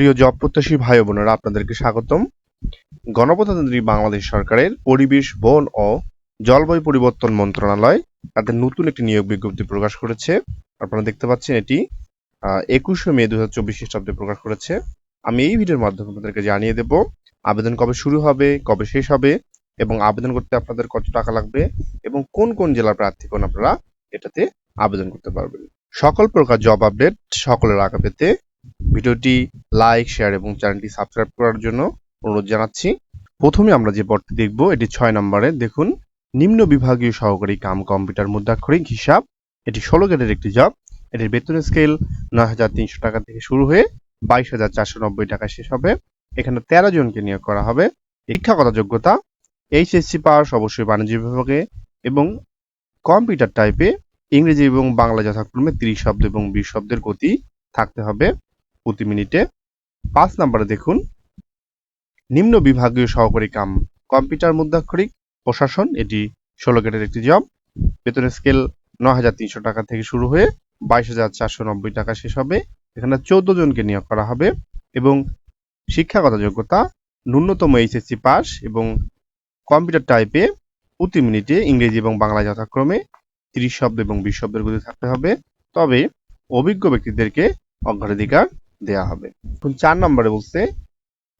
প্রিয় জব প্রত্যাশী ভাই বোনেরা, আপনাদেরকে স্বাগতম। গণপ্রজাতন্ত্রী বাংলাদেশ সরকারের পরিবেশ, বন ও জলবায়ু পরিবর্তন মন্ত্রণালয় তাদের নতুন একটি নিয়োগ বিজ্ঞপ্তি প্রকাশ করেছে। আপনারা দেখতে পাচ্ছেন এটি একুশে মে দু হাজার চব্বিশ খ্রিস্টাব্দে প্রকাশ করেছে। আমি এই ভিডিওর মাধ্যমে আপনাদেরকে জানিয়ে দেব, আবেদন কবে শুরু হবে, কবে শেষ হবে এবং আবেদন করতে আপনাদের কত টাকা লাগবে এবং কোন কোন জেলার প্রার্থী প্রার্থীগণ আপনারা এটাতে আবেদন করতে পারবেন। সকল প্রকার জব আপডেট সকলের আগে পেতে ভিডিওটি লাইক, শেয়ার এবং চ্যানেলটি সাবস্ক্রাইব করার জন্য অনুরোধ জানাচ্ছি। প্রথমে আমরা যে পদটি দেখব, এটি ছয় নম্বরে। দেখুন, নিম্ন বিভাগীয় সহকারী কাম কম্পিউটার মুদ্রাক্ষরিক হিসাব। এটি ষোলো গ্রেডের একটি জব। এটির বেতন স্কেল নয় হাজার তিনশো টাকা থেকে শুরু হয়ে বাইশ হাজার চারশো নব্বই টাকায় শেষ হবে। এখানে তেরো জনকে নিয়োগ করা হবে। শিক্ষাগত যোগ্যতা, এইচএসসি পাস, অবশ্যই বাণিজ্য বিভাগে এবং কম্পিউটার টাইপে ইংরেজি এবং বাংলা যথাক্রমে তিরিশ শব্দ এবং বিশ শব্দের গতি থাকতে হবে। প্রতি মিনিটে পাঁচ নাম্বারে দেখুন, নিম্ন বিভাগীয় সহকারী কাম, কম্পিউটার মুদ্রাক্ষরিক, প্রশাসন, এটি ষোলো গেটের একটি জব বেতনের স্কেল ন হাজার তিনশো টাকা থেকে শুরু হয়ে বাইশ হাজার চারশো নব্বই টাকা শেষ হবে। এখানে চৌদ্দ জনকে নিয়োগ করা হবে এবং শিক্ষাগত যোগ্যতা ন্যূনতম এইচএসসি পাস এবং কম্পিউটার টাইপে প্রতি মিনিটে ইংরেজি এবং বাংলা যথাক্রমে তিরিশ শব্দ এবং বিশ শব্দের গতি থাকতে হবে। তবে অভিজ্ঞ ব্যক্তিদেরকে অগ্রাধিকার দেয়া হবে। এখন চার নম্বরে বলছে,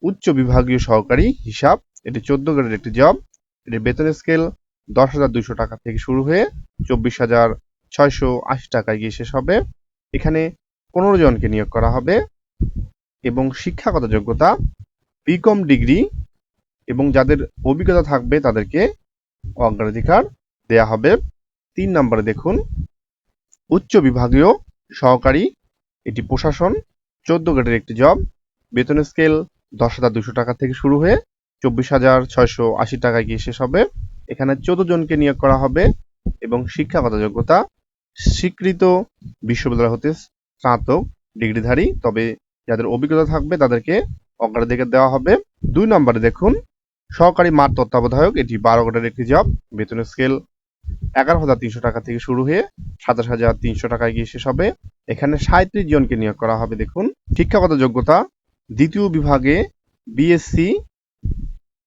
উচ্চ বিভাগীয় সহকারী হিসাব, এটি চোদ্দ গ্রেডের একটি জব এটির বেতন স্কেল দশ হাজার দুইশো টাকা থেকে শুরু হয়ে চব্বিশ হাজার ছয়শো আশি টাকায় গিয়ে শেষ হবে। এখানে পনেরো জনকে নিয়োগ করা হবে এবং শিক্ষাগত যোগ্যতা বিকম ডিগ্রি এবং যাদের অভিজ্ঞতা থাকবে তাদেরকে অগ্রাধিকার দেয়া হবে। তিন নম্বরে দেখুন, উচ্চ বিভাগীয় সহকারী, এটি প্রশাসন চোদ্দ গ্রেডের একটি জব বেতন স্কেল দশ হাজার দুশো টাকা থেকে শুরু হয়ে চব্বিশ হাজার ছয়শো আশি টাকায় গিয়ে শেষ হবে। এখানে চোদ্দ জনকে নিয়োগ করা হবে এবং শিক্ষাগত যোগ্যতা স্বীকৃত বিশ্ববিদ্যালয় হতে স্নাতক ডিগ্রিধারী, তবে যাদের অভিজ্ঞতা থাকবে তাদেরকে অগ্রাধিকার দেওয়া হবে। দুই নম্বরে দেখুন, সহকারী মাঠ তত্ত্বাবধায়ক, এটি বারো গ্রেডের একটি জব বেতনের স্কেল এগারো হাজার তিনশো টাকা থেকে শুরু হয়ে সাতাশ হাজার তিনশো টাকায় গিয়ে শেষ হবে। এখানে সাঁত্রিশ জনকে নিয়োগ করা হবে, দেখুন। শিক্ষাগত যোগ্যতা, দ্বিতীয় বিভাগে বিএসসি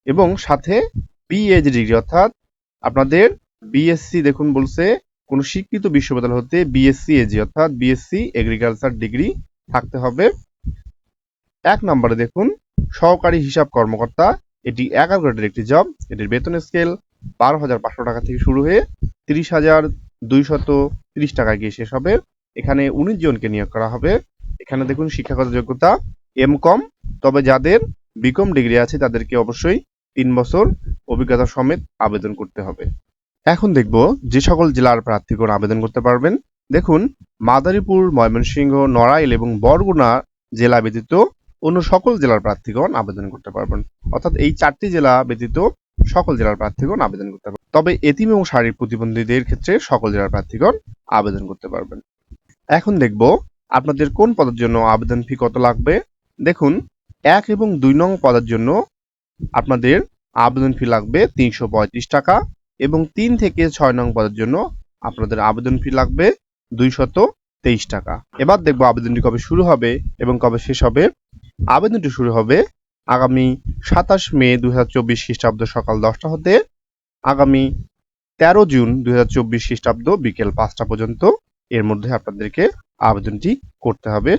এবং সাথে পিএইচ ডিগ্রি, অর্থাৎ আপনাদের বিএসসি দেখুন বলছে, কোন স্বীকৃত বিশ্ববিদ্যালয় হতে বিএসসি এজি অর্থাৎ বিএসসি এগ্রিকালচার ডিগ্রি থাকতে হবে। এক নম্বরে দেখুন, সহকারী হিসাব কর্মকর্তা, এটি এগারো গ্রেডের একটি জব, এটির বেতন স্কেল বারো হাজার পাঁচশো টাকা থেকে শুরু হয়ে তিরিশ হাজার দুইশত তিরিশ টাকায় গিয়ে শেষ হবে। এখানে উনিশ জনকে নিয়োগ করা হবে। এখানে দেখুন শিক্ষাগত যোগ্যতা এম কম তবে যাদের বিকম ডিগ্রি আছে তাদেরকে অবশ্যই তিন বছর অভিজ্ঞতা সমেত আবেদন করতে হবে। এখন দেখব যে সকল জেলার প্রার্থীগণ আবেদন করতে পারবেন। দেখুন, মাদারীপুর, ময়মনসিংহ, নড়াইল এবং বরগুনা জেলা ব্যতীত অন্য সকল জেলার প্রার্থীগণ আবেদন করতে পারবেন। অর্থাৎ এই চারটি জেলা ব্যতীত সকল জেলার প্রার্থীগণ আবেদন করতে পারবেন। তবে এতিম এবং শারীরিক প্রতিবন্ধীদের ক্ষেত্রে সকল জেলার প্রার্থীগণ আবেদন করতে পারবেন। এখন দেখব আপনাদের কোন পদের জন্য আবেদন ফি কত লাগবে। দেখুন, এক এবং দুই নং পদের জন্য আপনাদের আবেদন ফি লাগবে তিনশো পঁয়ত্রিশ টাকা এবং তিন থেকে ছয় নং পদের জন্য আপনাদের আবেদন ফি লাগবে দুইশত তেইশ টাকা। এবার দেখব আবেদনটি কবে শুরু হবে এবং কবে শেষ হবে। আবেদনটি শুরু হবে আগামী সাতাশ মে দু হাজার চব্বিশ খ্রিস্টাব্দ সকাল দশটা হতে আগামী তেরো জুন দু হাজার চব্বিশ খ্রিস্টাব্দ বিকেল পাঁচটা পর্যন্ত। এর মধ্যে আপনাদেরকে আবেদনটি করতে হবে।